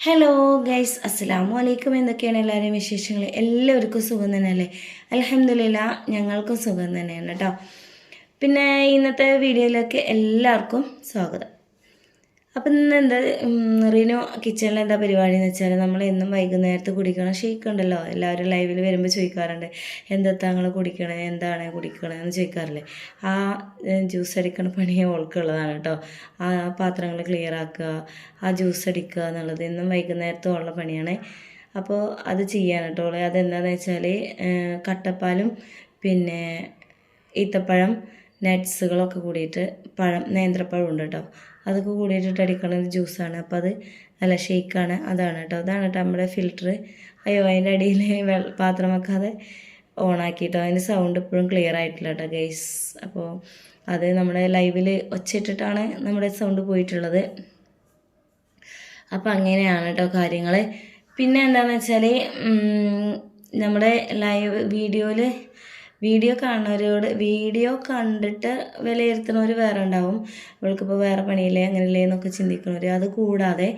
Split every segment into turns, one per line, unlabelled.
Hello guys അസ്സലാമു അലൈക്കും എന്തൊക്കെയാണ് എല്ലാവരെയും വിശേഷങ്ങൾ? എല്ലാവർക്കും സുഖം തന്നെയല്ലേ? അലഹമില്ല ഞങ്ങൾക്കും സുഖം തന്നെയാണ് കേട്ടോ. പിന്നെ ഇന്നത്തെ വീഡിയോയിലേക്ക് എല്ലാവർക്കും സ്വാഗതം. അപ്പം ഇന്ന് എന്താ റിനു കിച്ചണിൽ എന്താ പരിപാടി എന്ന് വെച്ചാൽ നമ്മൾ എന്നും വൈകുന്നേരത്ത് കുടിക്കണം ഷേക്ക് ഉണ്ടല്ലോ എല്ലാവരും ലൈവിൽ വരുമ്പോൾ ചോദിക്കാറുണ്ട് എന്താ താങ്കൾ കുടിക്കണേ? എന്താണ് കുടിക്കണേ? എന്ന് ചോദിക്കാറില്ലേ. ആ ജ്യൂസ് അടിക്കണ പണി ഓൾക്കുള്ളതാണ് കേട്ടോ ആ പാത്രങ്ങൾ ക്ലിയർ ആക്കുക ആ ജ്യൂസ് അടിക്കുക എന്നുള്ളത് എന്നും വൈകുന്നേരത്തും ഉള്ള പണിയാണ്. അപ്പോൾ അത് ചെയ്യാൻ കേട്ടോ അതെന്താണെന്ന് വെച്ചാൽ കട്ടപ്പാലും പിന്നെ ഈത്തപ്പഴം നട്ട്സുകളൊക്കെ കൂടിയിട്ട് പഴം നേന്ത്രപ്പഴം ഉണ്ട് കേട്ടോ അതൊക്കെ കൂടിയിട്ടിട്ട് അടിക്കണ ഒരു ജ്യൂസാണ്. അപ്പോൾ അത് നല്ല ഷേക്കാണ്. അതാണ് കേട്ടോ അതാണ് കേട്ടോ നമ്മുടെ ഫിൽറ്റർ അയ്യോ അതിന്റെ അടിയിൽ പാത്രം വെക്കാതെ ഓണാക്കിയിട്ടോ അതിന്റെ സൗണ്ട് ഇപ്പോഴും ക്ലിയർ ആയിട്ടില്ല കേട്ടോ ഗൈസ് അപ്പോൾ അത് നമ്മുടെ ലൈവിൽ ഒച്ചയിട്ടിട്ടാണ് നമ്മുടെ സൗണ്ട് പോയിട്ടുള്ളത്. അപ്പോൾ അങ്ങനെയാണ് കേട്ടോ കാര്യങ്ങൾ പിന്നെ എന്താണെന്ന് വെച്ചാൽ നമ്മുടെ ലൈവ് വീഡിയോയിൽ വീഡിയോ കാണുന്നവരോട് വീഡിയോ കണ്ടിട്ട് വിലയിരുത്തുന്നവർ വേറെ ഉണ്ടാവും. അവൾക്കിപ്പോൾ വേറെ പണിയില്ലേ അങ്ങനെയല്ലേ എന്നൊക്കെ ചിന്തിക്കുന്നവർ അത് കൂടാതെ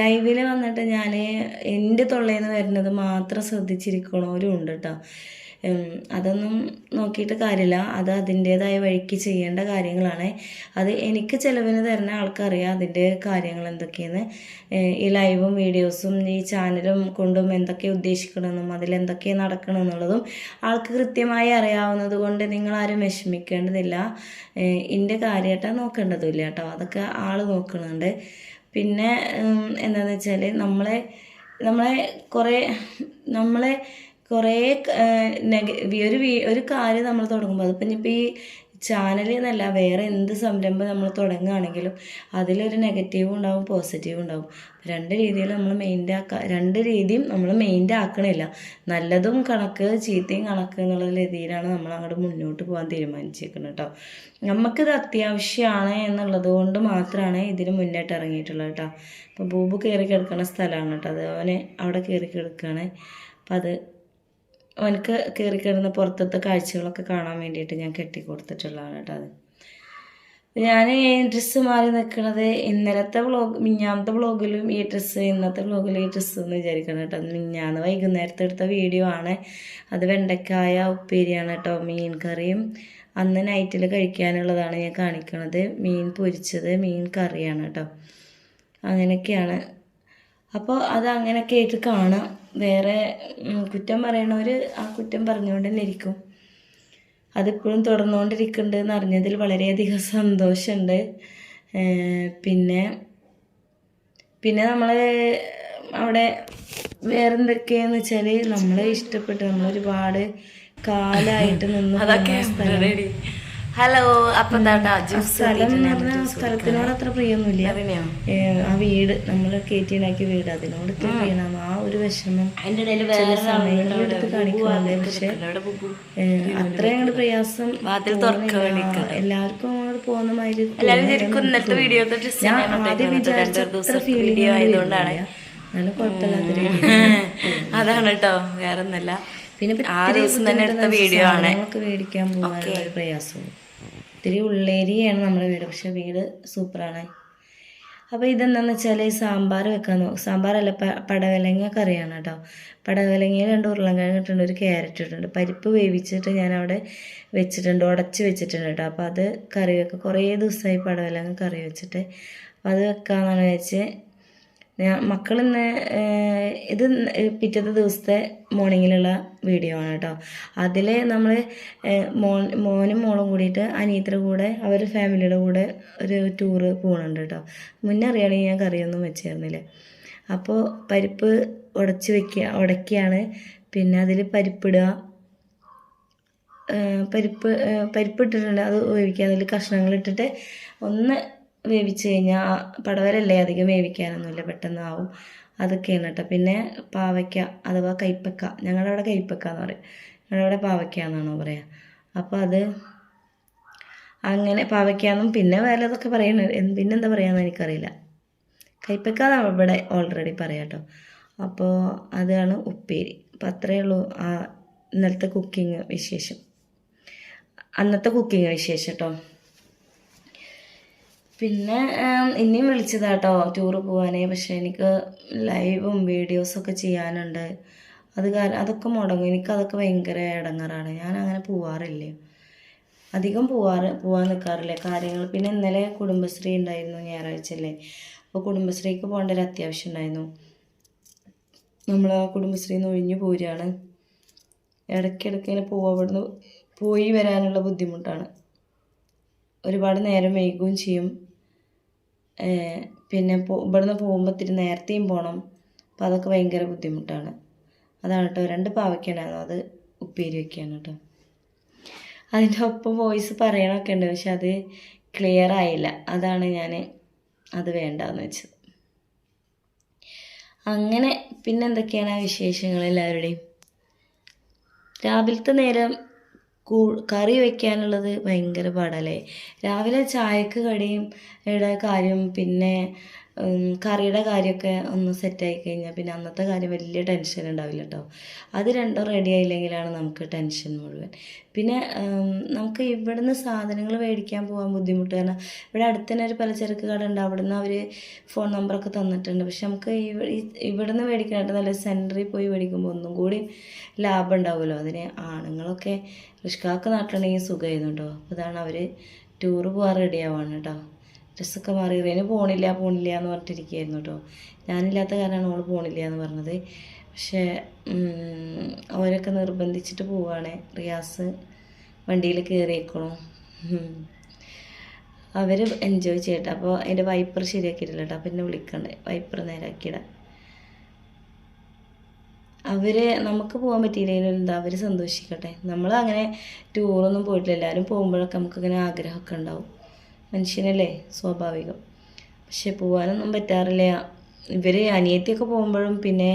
ലൈവിൽ വന്നിട്ട് ഞാൻ എന്റെ തൊള്ളയിൽ നിന്ന് വരുന്നത് മാത്രം ശ്രദ്ധിച്ചിരിക്കണവരും ഉണ്ട് കേട്ടോ അതൊന്നും നോക്കിയിട്ട് കാര്യമില്ല. അത് അതിന്റേതായ വഴിക്ക് ചെയ്യേണ്ട കാര്യങ്ങളാണ്. അത് എനിക്ക് ചിലവിന് തരുന്ന ആൾക്കറിയാം അതിന്റെ കാര്യങ്ങൾ എന്തൊക്കെയെന്ന്. ഈ ലൈവും വീഡിയോസും ഈ ചാനലും കൊണ്ടും എന്തൊക്കെ ഉദ്ദേശിക്കണമെന്നും അതിലെന്തൊക്കെ നടക്കണം എന്നുള്ളതും ആൾക്ക് കൃത്യമായി അറിയാവുന്നത് കൊണ്ട് നിങ്ങളാരും വിഷമിക്കേണ്ടതില്ല. എന്റെ കാര്യമായിട്ടാണ് നോക്കേണ്ടതുമില്ല കേട്ടോ. അതൊക്കെ ആൾ നോക്കുന്നുണ്ട് പിന്നെ എന്താണെന്ന് വെച്ചാൽ നമ്മളെ നമ്മളെ കുറേ നമ്മളെ കുറേ നെഗ ഒരു ഒരു കാര്യം നമ്മൾ തുടങ്ങുമ്പോൾ അതിപ്പോൾ ഇനിയിപ്പോൾ ഈ ചാനൽ എന്നല്ല വേറെ എന്ത് സംരംഭം നമ്മൾ തുടങ്ങുകയാണെങ്കിലും അതിലൊരു നെഗറ്റീവും ഉണ്ടാവും പോസിറ്റീവും ഉണ്ടാവും. രണ്ട് രീതിയിൽ നമ്മൾ മെയിന്റെ ആക്കുക രണ്ട് രീതിയും നമ്മൾ മെയിന്റെ ആക്കണില്ല. നല്ലതും കണക്ക് ചീത്തയും കണക്ക് എന്നുള്ള രീതിയിലാണ് നമ്മൾ അങ്ങോട്ട് മുന്നോട്ട് പോകാൻ തീരുമാനിച്ചേക്കുന്നത് കേട്ടോ. നമുക്കിത് അത്യാവശ്യമാണ് എന്നുള്ളത് കൊണ്ട് മാത്രമാണ് ഇതിന് മുന്നോട്ട് ഇറങ്ങിയിട്ടുള്ളത് കേട്ടോ. അപ്പോൾ ബൂബ് കയറി കിടക്കുന്ന സ്ഥലമാണ് കേട്ടോ. അത് അവനെ അവിടെ കയറി കിടക്കുകയാണ് അപ്പം അത് അവനക്ക് കയറി കിടന്ന് പുറത്തത്തെ കാഴ്ചകളൊക്കെ കാണാൻ വേണ്ടിയിട്ട് ഞാൻ കെട്ടി കൊടുത്തിട്ടുള്ളതാണ് കേട്ടോ അത്. ഞാൻ ഈ ഡ്രസ്സ് മാറി നിൽക്കുന്നത് ഇന്നലത്തെ വ്ളോഗ് മിഞ്ഞാമത്തെ വ്ളോഗിലും ഈ ഡ്രസ്സ് ഇന്നത്തെ വ്ളോഗിലും ഈ ഡ്രസ്സ് എന്ന് വിചാരിക്കണം കേട്ടോ. മിഞ്ഞാന്ന് വൈകുന്നേരത്തെ എടുത്ത വീഡിയോ ആണ്. അത് വെണ്ടയ്ക്കായ ഉപ്പേരിയാണ് കേട്ടോ മീൻ കറിയും. അന്ന് നൈറ്റിൽ കഴിക്കാനുള്ളതാണ് ഞാൻ കാണിക്കണത്. മീൻ പൊരിച്ചത് മീൻ കറിയാണ് കേട്ടോ. അങ്ങനെയൊക്കെയാണ്. അപ്പോൾ അത് അങ്ങനെയൊക്കെ ആയിട്ട് കാണാം. വേറെ കുറ്റം പറയണവർ ആ കുറ്റം പറഞ്ഞുകൊണ്ട് തന്നെ ഇരിക്കും. അതിപ്പോഴും തുടർന്നുകൊണ്ടിരിക്കുന്നുണ്ട് എന്ന് അറിഞ്ഞതിൽ വളരെയധികം സന്തോഷമുണ്ട്. പിന്നെ പിന്നെ നമ്മൾ അവിടെ വേറെ എന്തൊക്കെയാന്ന് വെച്ചാൽ നമ്മളെ ഇഷ്ടപ്പെട്ട് നമ്മളൊരുപാട് കാലമായിട്ട് നിന്ന് അതൊക്കെ
ഹലോ അപ്പൊ എന്താ
സ്ഥലത്തിനോട് അത്ര പ്രിയൊന്നുമില്ല ആ വീട് നമ്മൾ കയറ്റിയുണ്ടാക്കിയ വീട് അതിനോട് ഇത്ര പ്രിയണം ആ ഒരു വിഷമം സമയങ്ങളെടുത്ത് കാണിക്കുന്നുണ്ട് പക്ഷെ അത്രയും അങ്ങോട്ട് പ്രയാസം എല്ലാവർക്കും അങ്ങോട്ട് പോകുന്ന മാതിരി ഞാൻ ആദ്യം വിചാരിച്ച അത്ര ഫീലിംഗ്
വീഡിയോ ആയതുകൊണ്ടാണ്.
നല്ല കുഴപ്പമില്ലാത്ത
അതാണ് കേട്ടോ വേറെ ഒന്നല്ല
പിന്നെ ആറ്
ആ ദിവസം തന്നെ എടുത്ത വീഡിയോ ആണ്.
നമുക്ക് മേടിക്കാൻ പോകാനുള്ള ഒരു ഇത്തിരി ഉള്ളേരിയാണ് നമ്മുടെ വീട് പക്ഷെ വീട് സൂപ്പറാണ്. അപ്പോൾ ഇതെന്താണെന്ന് വെച്ചാൽ സാമ്പാർ വെക്കാൻ നോക്കും. സാമ്പാറല്ല പ പടവലങ്ങ കറിയാണ് കേട്ടോ. പടവലങ്ങയിൽ രണ്ട് ഉരുളൻകിഴങ്ങ് ഇട്ടിട്ടുണ്ട് ഒരു ക്യാരറ്റ് ഇട്ടിട്ടുണ്ട്. പരിപ്പ് വേവിച്ചിട്ട് ഞാൻ അവിടെ വെച്ചിട്ടുണ്ട് ഉടച്ച് വെച്ചിട്ടുണ്ട് കേട്ടോ. അപ്പോൾ അത് കറി വെക്കുക കുറേ ദിവസമായി പടവലങ്ങ കറി വെച്ചിട്ട്. അപ്പോൾ അത് വെക്കാമെന്നാണ് വെച്ച് മക്കളിന്ന് ഇത് പിറ്റത്തെ ദിവസത്തെ മോർണിംഗിലുള്ള വീഡിയോ ആണ് കേട്ടോ. അതിൽ നമ്മൾ മോൻ മോനും മോളും കൂടിയിട്ട് അനിയത്തിന്റെ കൂടെ അവർ ഫാമിലിയുടെ കൂടെ ഒരു ടൂറ് പോകുന്നുണ്ട് കേട്ടോ. മുന്നേ അറിയുകയാണെങ്കിൽ ഞാൻ കറിയൊന്നും വെച്ചിരുന്നില്ല. അപ്പോൾ പരിപ്പ് ഉടച്ച് വെക്കുക ഉടക്കിയാണ്. പിന്നെ അതിൽ പരിപ്പിടുക. പരിപ്പ് പരിപ്പ് ഇട്ടിട്ടുണ്ട് അത് ഒഴിക്കുക. അതിൽ കഷ്ണങ്ങൾ ഇട്ടിട്ട് ഒന്ന് വേവിച്ച് കഴിഞ്ഞാൽ പടവരല്ലേ അധികം വേവിക്കാനൊന്നുമില്ല പെട്ടെന്ന് ആവും അതൊക്കെയാണ് കേട്ടോ. പിന്നെ പാവയ്ക്ക അഥവാ കൈപ്പക്ക. ഞങ്ങളുടെ അവിടെ കൈപ്പക്ക എന്ന് പറയും. ഞങ്ങളുടെ അവിടെ പാവയ്ക്ക എന്നാണോ പറയുക അപ്പോൾ അത് അങ്ങനെ പാവയ്ക്കാന്നും പിന്നെ വേറെ ഇതൊക്കെ പറയുന്നത് പിന്നെ പിന്നെന്താ പറയാന്ന് എനിക്കറിയില്ല. കൈപ്പക്ക ഇവിടെ ഓൾറെഡി പറയാം കേട്ടോ. അപ്പോൾ അതാണ് ഉപ്പേരി. അപ്പോൾ അത്രയേ ഉള്ളൂ ആ ഇന്നലത്തെ കുക്കിംഗ് വിശേഷം. അന്നത്തെ കുക്കിംഗ് വിശേഷം കേട്ടോ. പിന്നെ ഉം, ഇനിയും വിളിച്ചതാട്ടോ ടൂറ് പോകാനേ പക്ഷെ എനിക്ക് ലൈവും വീഡിയോസൊക്കെ ചെയ്യാനുണ്ട്. അത് കാരണം അതൊക്കെ മുടങ്ങും. എനിക്കതൊക്കെ ഭയങ്കര ഇടങ്ങാറാണ് ഞാൻ അങ്ങനെ പോവാറില്ല. അധികം പോവാറ് പോവാൻ നിൽക്കാറില്ല കാര്യങ്ങൾ പിന്നെ ഇന്നലെ കുടുംബശ്രീ ഉണ്ടായിരുന്നു ഞായറാഴ്ച അല്ലേ അപ്പോൾ കുടുംബശ്രീക്ക് പോകേണ്ട ഒരു അത്യാവശ്യം ഉണ്ടായിരുന്നു. നമ്മൾ ആ കുടുംബശ്രീന്ന് ഒഴിഞ്ഞു പോരുകയാണ്. ഇടയ്ക്കിടയ്ക്ക് ഇങ്ങനെ പോവാ അവിടുന്ന് പോയി വരാനുള്ള ബുദ്ധിമുട്ടാണ്. ഒരുപാട് നേരം വൈകുകയും ചെയ്യും. പിന്നെ ഇവിടുന്ന് പോകുമ്പോൾ ഇത്തിരി നേരത്തെയും പോകണം അപ്പം അതൊക്കെ ഭയങ്കര ബുദ്ധിമുട്ടാണ്. അതാണ് കേട്ടോ രണ്ട് പാവയ്ക്കുണ്ടായിരുന്നു അത് ഉപ്പേരി വയ്ക്കുകയാണ് കേട്ടോ അതിന്റെ ഒപ്പം വോയിസ് പറയണമൊക്കെ ഉണ്ട്. പക്ഷെ അത് ക്ലിയർ ആയില്ല. അതാണ് ഞാൻ അത് വേണ്ടാന്ന് വെച്ചത്. അങ്ങനെ പിന്നെന്തൊക്കെയാണ് വിശേഷങ്ങൾ എല്ലാവരുടെയും? രാവിലത്തെ നേരം കൂ കറി വെക്കാനുള്ളത് ഭയങ്കര പാടല്ലേ? രാവിലെ ചായക്ക് കടിയും കാര്യം പിന്നെ കറിയുടെ കാര്യമൊക്കെ ഒന്ന് സെറ്റായി കഴിഞ്ഞാൽ പിന്നെ അന്നത്തെ കാര്യം വലിയ ടെൻഷൻ ഉണ്ടാവില്ല കേട്ടോ അത് രണ്ടും റെഡി ആയില്ലെങ്കിലാണ് നമുക്ക് ടെൻഷൻ മുഴുവൻ. പിന്നെ നമുക്ക് ഇവിടുന്ന് സാധനങ്ങൾ മേടിക്കാൻ പോകാൻ ബുദ്ധിമുട്ട് കാരണം ഇവിടെ അടുത്ത് തന്നെ ഒരു പലചരക്ക് കട ഉണ്ട്. അവിടുന്ന് അവർ ഫോൺ നമ്പറൊക്കെ തന്നിട്ടുണ്ട്. പക്ഷെ നമുക്ക് ഇവിടുന്ന് മേടിക്കാനായിട്ട് നല്ല സെന്ററിൽ പോയി മേടിക്കുമ്പോൾ ഒന്നും കൂടി ലാഭം ഉണ്ടാവുമല്ലോ. അതിന് ആണുങ്ങളൊക്കെ റിഷ്കാക്ക് നാട്ടിലുണ്ടെങ്കിൽ സുഖമായിരുന്നു കേട്ടോ അതാണ് അവർ ടൂറ് പോകാൻ റെഡി ആവാണ് കേട്ടോ ഡ്രസ്സൊക്കെ മാറി റേന് പോണില്ല പോണില്ല എന്ന് പറഞ്ഞിട്ടിരിക്കുകയായിരുന്നു കേട്ടോ ഞാനില്ലാത്ത കാരണമാണ് ഓൾ പോണില്ല എന്ന് പറഞ്ഞത്. പക്ഷേ അവരൊക്കെ നിർബന്ധിച്ചിട്ട് പോവുകയാണ് റിയാസ് വണ്ടിയിൽ കയറിയേക്കണു അവർ എൻജോയ് ചെയ്യട്ടെ. അപ്പോൾ അതിന്റെ വൈപ്പർ ശരിയാക്കിയിട്ടില്ല കേട്ടോ അപ്പം എന്നെ വിളിക്കണ്ടേ? വൈപ്പർ നേരാക്കിയിടാം. അവർ നമുക്ക് പോകാൻ പറ്റിയില്ലെങ്കിലും എന്താ അവർ സന്തോഷിക്കട്ടെ. നമ്മൾ അങ്ങനെ ടൂറൊന്നും പോയിട്ടില്ല. എല്ലാവരും പോകുമ്പോഴൊക്കെ നമുക്കിങ്ങനെ ആഗ്രഹമൊക്കെ ഉണ്ടാവും. മനുഷ്യനല്ലേ? സ്വാഭാവികം. പക്ഷെ പോകാനൊന്നും പറ്റാറില്ല. ഇവർ അനിയത്തിയൊക്കെ പോകുമ്പോഴും പിന്നെ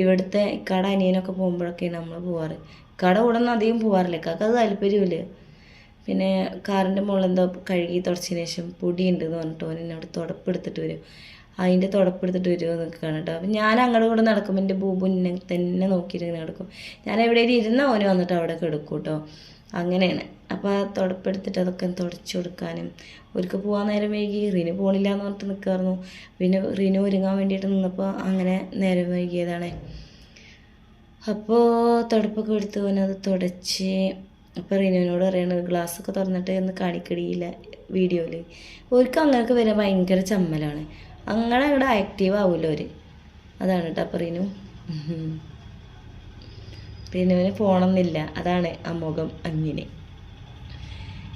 ഇവിടുത്തെ ഇക്കാട അനിയനൊക്കെ പോകുമ്പോഴൊക്കെയാണ് നമ്മൾ പോവാറ്. ഇക്കാട കൂടെ ഒന്നും അധികം പോവാറില്ല. ഇക്കാക്ക് അത് താല്പര്യമില്ല പിന്നെ കാറിന്റെ മുകളിൽ എന്തോ കഴുകി തുടച്ചതിന് ശേഷം പൊടിയുണ്ട് എന്ന് പറഞ്ഞിട്ട് ഓൻ എന്നോട് തുടപ്പെടുത്തിട്ട് വരും. അതിന്റെ തുടപ്പെടുത്തിട്ട് വരുമോ നിൽക്കുകയാണ് കേട്ടോ അപ്പം ഞാൻ അങ്ങോട്ട് കൂടെ നടക്കുമ്പോൾ എന്റെ ബൂബു എന്നെ തന്നെ നോക്കിയിട്ട് ഇങ്ങനെ കിടക്കും ഞാൻ എവിടെയും ഇരുന്ന ഓന് വന്നിട്ട് അവിടെ കിടക്കും കേട്ടോ അങ്ങനെയാണ്. അപ്പോൾ ആ തുടപ്പെടുത്തിട്ട് അതൊക്കെ തുടച്ചു കൊടുക്കാനും. ഒരിക്കൽ പോകാൻ നേരം വൈകി റിനു പോണില്ല എന്ന് പറഞ്ഞിട്ട് നിൽക്കായിരുന്നു പിന്നെ റിനു ഒരുങ്ങാൻ വേണ്ടിയിട്ട് നിന്നപ്പോൾ അങ്ങനെ നേരം വൈകിയതാണ്. അപ്പോൾ തുടപ്പൊക്കെ എടുത്ത് ഓനത് തുടച്ച് അപ്പോൾ റിനുവിനോട് പറയണത് ഗ്ലാസ്സൊക്കെ തുറന്നിട്ട് ഒന്ന് കാണിക്കടിയില്ല വീഡിയോയിൽ ഒരിക്കൽ അങ്ങനെയൊക്കെ വരാൻ ഭയങ്കര ചമ്മലാണ്. അങ്ങനെ അങ്ങോട്ട് ആക്റ്റീവ് ആവുമല്ലോ അവർ അതാണ് കേട്ടോ അപ്പോൾ റിനു. റിനുവിന് പോകണമെന്നില്ല അതാണ് അമോഘം അങ്ങനെ.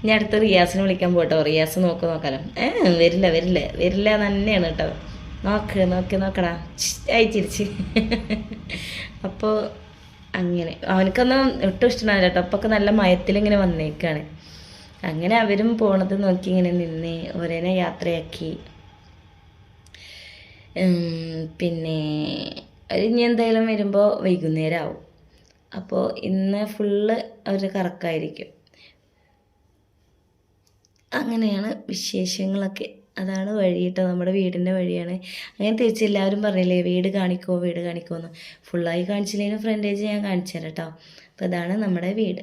ഇനി അടുത്ത് റിയാസിനെ വിളിക്കാൻ പോട്ടോ. റിയാസ് നോക്ക് നോക്കാലോ. ഏ വരില്ല വരില്ല. വരില്ല തന്നെയാണ് കേട്ടോ. നോക്ക് നോക്ക് നോക്കടാ. ആയി ചിരിച്ച്. അപ്പോൾ അങ്ങനെ. അവനക്കൊന്നും ഒട്ടും ഇഷ്ടമാണ് കേട്ടോ. അപ്പൊക്കെ നല്ല മയത്തിലിങ്ങനെ വന്നേക്കാണ്. അങ്ങനെ അവരും പോണത് നോക്കി ഇങ്ങനെ നിന്ന് ഒരേനെ യാത്രയാക്കി. പിന്നെ ഇനി എന്തായാലും വരുമ്പോൾ വൈകുന്നേരം ആവും അപ്പോൾ ഇന്ന് ഫുള്ള് അവർ കറക്കായിരിക്കും. അങ്ങനെയാണ് വിശേഷങ്ങളൊക്കെ. അതാണ് വഴി കേട്ടോ നമ്മുടെ വീടിന്റെ വഴിയാണ്. അങ്ങനെ തിരിച്ച് എല്ലാവരും പറഞ്ഞില്ലേ വീട് കാണിക്കോ വീട് കാണിക്കോ എന്ന്. ഫുള്ളായി കാണിച്ചില്ലെങ്കിലും ഫ്രണ്ടേജ് ഞാൻ കാണിച്ചു തരാം കേട്ടോ. അപ്പോൾ ഇതാണ് നമ്മുടെ വീട്.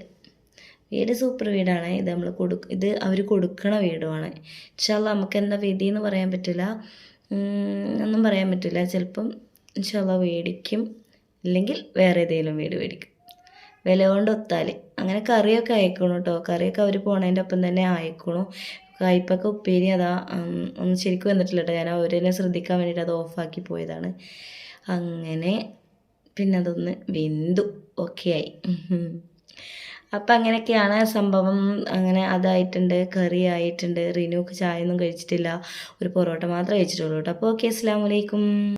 വീട് സൂപ്പർ വീടാണ്. ഇത് നമ്മൾ കൊടു ഇത് അവർ കൊടുക്കണ വീടുമാണ്. ഇൻഷാല്ല നമുക്ക് എന്താ വിധി എന്ന് പറയാൻ പറ്റില്ല. ഒന്നും പറയാൻ പറ്റില്ല. ചിലപ്പം ഇൻഷാല്ല മേടിക്കും. ഇല്ലെങ്കിൽ വേറെ ഏതെങ്കിലും വീട് മേടിക്കും. വില കൊണ്ട് ഒത്താൽ. അങ്ങനെ കറിയൊക്കെ അയക്കണു കേട്ടോ കറിയൊക്കെ അവർ പോണതിന്റെ ഒപ്പം തന്നെ അയക്കണു. കയ്പൊക്കെ ഉപ്പേരി അതാ ഒന്ന് ശരിക്കും വന്നിട്ടില്ല കേട്ടോ ഞാൻ അവരെന്നെ ശ്രദ്ധിക്കാൻ വേണ്ടിയിട്ട് അത് ഓഫാക്കി പോയതാണ്. അങ്ങനെ പിന്നെ അതൊന്ന് വെന്തു. ഓക്കെ ആയി. അപ്പം അങ്ങനെയൊക്കെയാണ് സംഭവം. അങ്ങനെ അതായിട്ടുണ്ട്. കറി ആയിട്ടുണ്ട്. റിനുക്ക് ചായ ഒന്നും കഴിച്ചിട്ടില്ല. ഒരു പൊറോട്ട മാത്രമേ കഴിച്ചിട്ടുള്ളൂ കേട്ടോ അപ്പോൾ ഓക്കെ അസ്സാം വലൈക്കും